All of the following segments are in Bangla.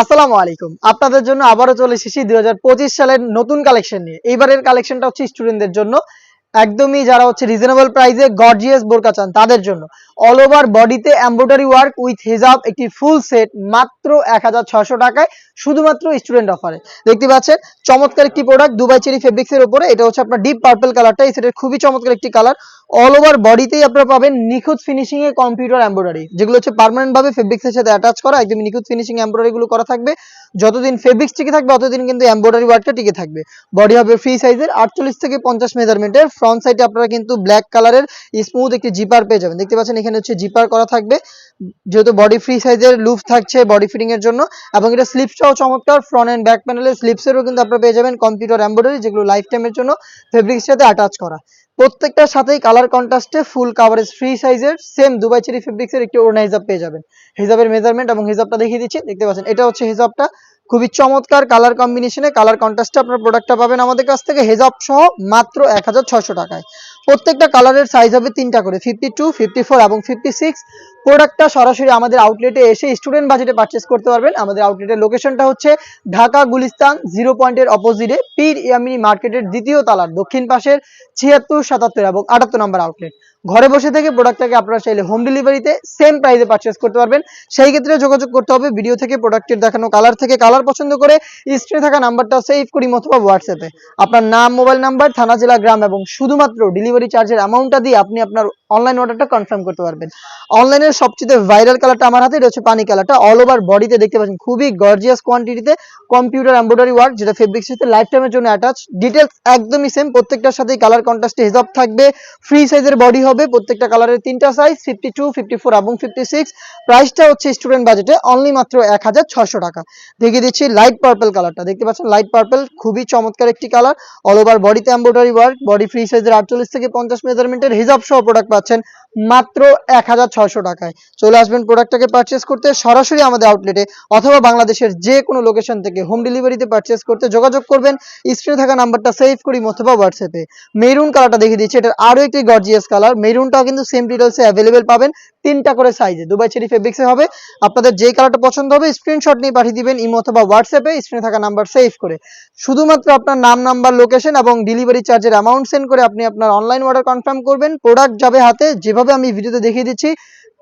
আসসালামু আলাইকুম। আপনাদের জন্য আবারও চলে এসেছি দু হাজার পঁচিশ সালের নতুন কালেকশন নিয়ে। এইবারের কালেকশনটা হচ্ছে স্টুডেন্টদের জন্য। একদমই যারা হচ্ছে রিজনেবল প্রাইসে গর্জিয়াস বোরকা চান, তাদের জন্য। অল ওভার বডিতে এমব্রয়ডারি ওয়ার্ক উইথ হিজাব একটি ফুল সেট মাত্র এক টাকায় শুধুমাত্র স্টুডেন্ট অফারে দেখতে পাচ্ছেন, চমৎকার একটি প্রোডাক্ট দুবাই চেরি ফেব্রিক্সের উপরে। এটা হচ্ছে আপনার ডিপ পার্পল কালারটা এই সেটের খুবই চমৎকার একটি কালার অল ওভার বডিতেই আপনারা পাবেন নিখুঁত ফিনিশিং এ কম্পিউটার এমব্রয়ডারি যেগুলো হচ্ছে পার্মানেন্ট ভাবে ফেব্রিক্স এর সাথে অ্যাটাচ করা একদম নিখুঁত ফিনিশিং এমব্রয়ডারি গুলো করা থাকবে। যতদিন ফেব্রিক্স টিকে থাকবে ততদিন কিন্তু এমব্রয়ডারি ওয়ার্কটা টিকে থাকবে। বডি হবে ফ্রি সাইজের আটচল্লিশ থেকে পঞ্চাশ মেজারমেন্টের ফ্রন্ট সাইডে আপনারা কিন্তু ব্ল্যাক কালারের স্মুথ একটি জিপার পেয়ে যাবেন। দেখতে পাচ্ছেন এখানে হচ্ছে জিপার করা থাকবে। যেহেতু বডি ফ্রি সাইজের লুফ থাকছে বডি ফিটিং এর জন্য, এবং এটা স্লিপসটাও চমৎকার ফ্রন্ট এন্ড ব্যাক প্যানেলের স্লিপসেরও কিন্তু আপনারা পেয়ে যাবেন কম্পিউটার এমব্রয়ডারি যেগুলো লাইফ টাইমের জন্য ফেব্রিক্স সাথে অ্যাটাচ করা। প্রত্যেকটার সাথেই কালার কন্ট্রাস্টে ফুল কাভারেজ ফ্রি সাইজের সেম দুবাই চেরি ফেব্রিক্স এর একটি ওড়না হিজাব পেয়ে যাবেন। হিজাবের মেজারমেন্ট এবং হিজাবটা দেখিয়ে দিচ্ছি, দেখতে পাচ্ছেন, এটা হচ্ছে হিজাবটা। খুবই চমৎকার কালার কম্বিনেশনে কালার কন্ট্রাস্টে আপনার প্রোডাক্টটা পাবেন আমাদের কাছ থেকে, হেজাব সহ মাত্র এক টাকায়। প্রত্যেকটা কালারের সাইজ হবে তিনটা করে ফিফটি টু ফিফটি ফোর এবং ফিফটি সিক্স প্রোডাক্টটা সরাসরি আমাদের আউটলেটে এসে স্টুডেন্ট বাজেটে পারচেস করতে পারবেন। আমাদের আউটলেটের লোকেশনটা হচ্ছে ঢাকা গুলিস্তান জিরো পয়েন্টের অপোজিটে পীর ইয়ামিনী মার্কেটের দ্বিতীয় তালার দক্ষিণ পাশের ছিয়াত্তর, সাতাত্তর এবং আটাত্তর নম্বর আউটলেট ঘরে বসে থেকে প্রোডাক্টটাকে আপনারা চাইলে হোম ডেলিভারিতে সেম প্রাইসে পারচেস করতে পারবেন। সেই ক্ষেত্রে যোগাযোগ করতে হবে ভিডিও থেকে প্রোডাক্টের দেখানো কালার থেকে কালার পছন্দ করে স্ক্রিনে থাকা নাম্বারটা সেভ করি অথবা হোয়াটসঅ্যাপে আপনার নাম মোবাইল নাম্বার থানা, জেলা, গ্রাম এবং শুধুমাত্র ডেলিভারি চার্জের অ্যামাউন্টটা দিয়ে আপনি আপনার অনলাইন অর্ডারটা কনফার্ম করতে পারবেন। অনলাইনের সবচেয়ে ভাইরাল কালারটা আমার হাতে, এটা হচ্ছে পানি কালারটা অল ওভার বডিতে দেখতে পাচ্ছেন, খুবই গর্জিয়াস কোয়ান্টিটিতে কম্পিউটার এমব্রয়ডারি ওয়ার্ক যেটা ফেব্রিক্স সাথে লাইফ টাইমের জন্য অ্যাটাচ ডিটেলস একদমই সেম প্রত্যেকটার সাথেই কালার কন্ট্রাস্টে হিসাব থাকবে। ফ্রি সাইজের বডি হবে, প্রত্যেকটা কালারের তিনটা size fifty two fifty four এবং ফিফটি সিক্স প্রাইসটা হচ্ছে স্টুডেন্ট বাজেটে অনলি মাত্র এক হাজার ছশো টাকা। দেখিয়ে দিচ্ছি লাইট পার্পল কালারটা দেখতে পাচ্ছেন লাইট পার্পল খুবই চমৎকার একটি কালার অল ওভার বডিতে এমব্রয়ডারি ওয়ার্ক বডি ফ্রি সাইজের আটচল্লিশ থেকে পঞ্চাশ মেজারমেন্টের হিসাব সহ প্রোডাক্ট পাচ্ছেন মাত্র এক হাজার ছয়শো টাকায়। চলে আসবেন প্রোডাক্টটাকে পারচেস করতে, সরাসরি আমাদের আউটলেটে অথবা বাংলাদেশের যে কোনো লোকেশন থেকে হোম ডেলিভারিতে পারচেস করতে যোগাযোগ করবেন। স্ক্রিনে থাকা নাম্বারটা সেভ করি অথবা হোয়াটসঅ্যাপে মেরুন কালারটা দেখিয়ে দিচ্ছি, এটার আরও একটি গর্জিয়াস কালার মেরুনটাও কিন্তু সেম ডিটেলসে অ্যাভেলেবেল পাবেন তিনটা করে সাইজে দুবাই চেরি ফেব্রিক্সে হবে। আপনাদের যে কালারটা পছন্দ হবে স্ক্রিনশট নিয়ে পাঠিয়ে দিবেন, ইমো অথবা হোয়াটসঅ্যাপে স্ক্রিনে থাকা নাম্বার সেভ করে। শুধুমাত্র আপনার নাম নাম্বার লোকেশন এবং ডেলিভারি চার্জের অ্যামাউন্ট সেন্ড করে আপনি আপনার অনলাইন অর্ডার কনফার্ম করবেন প্রোডাক্ট যাবে হাতে, যেভাবে আমি ভিডিওতে দেখিয়ে দিচ্ছি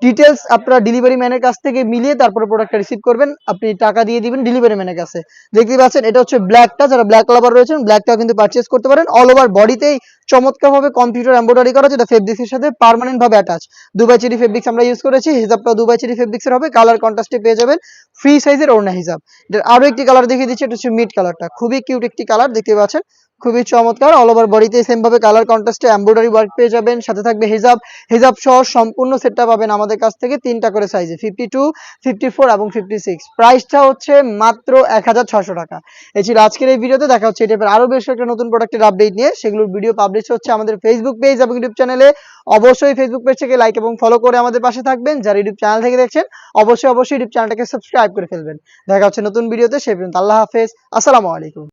ডিটেলস আপনারা ডেলিভারি ম্যানের কাছ থেকে মিলিয়ে তারপরে প্রোডাক্টটা রিসিভ করবেন। আপনি টাকা দিয়ে দিবেন ডেলিভারি ম্যানের কাছে। দেখতে পাচ্ছেন, এটা হচ্ছে ব্ল্যাকটা যারা ব্ল্যাক লাভার রয়েছেন ব্ল্যাকটাও কিন্তু পারচেস করতে পারেন। অল ওভার বডিতেই চমৎকার ভাবে কম্পিউটার এমব্রয়ডারি করা যেটা ফেব্রিক্স এর সাথে পার্মানেন্ট ভাবে অ্যাটাচ দুবাই চেরি ফেব্রিক্স আমরা ইউজ করেছি, হিজাবটাও দুবাই চেরি ফেব্রিক্স এর হবে কালার কন্ট্রাস্টে পেয়ে যাবেন ফ্রি সাইজের ওড়না হিজাব। এটার আরও একটি কালার দেখিয়ে দিচ্ছি, এটা হচ্ছে মিড কালারটা খুবই কিউট একটি কালার দেখতে পাচ্ছেন। খুবই চমৎকার অল ওভার বডিতে সেম ভাবে কালার কন্ট্রাস্টে এমব্রয়ডারি ওয়ার্ক পেয়ে যাবেন। সাথে থাকবে হিজাব হিজাব সহ সম্পূর্ণ সেটটা পাবেন আমাদের কাছ থেকে তিনটা করে সাইজে ফিফটি টু ফিফটি ফোর এবং ফিফটি সিক্স প্রাইসটা হচ্ছে মাত্র এক হাজার ছশো টাকা। এই ছিল আজকের এই ভিডিওতে, দেখা হচ্ছে এই আরও বেশ একটা নতুন প্রোডাক্টের আপডেট নিয়ে। সেগুলোর ভিডিও পাবলিশ হচ্ছে আমাদের ফেসবুক পেজ এবং ইউটিউব চ্যানেলে অবশ্যই ফেসবুক পেজ থেকে লাইক এবং ফলো করে আমাদের পাশে থাকবেন। যারা ইউটিউব চ্যানেল থেকে দেখছেন, অবশ্যই অবশ্যই ইউটিউব চ্যানেলটাকে সাবস্ক্রাইব করে ফেলবেন। দেখা হচ্ছে নতুন ভিডিওতে সেই পর্যন্ত আল্লাহ হাফেজ। আসসালামু আলাইকুম।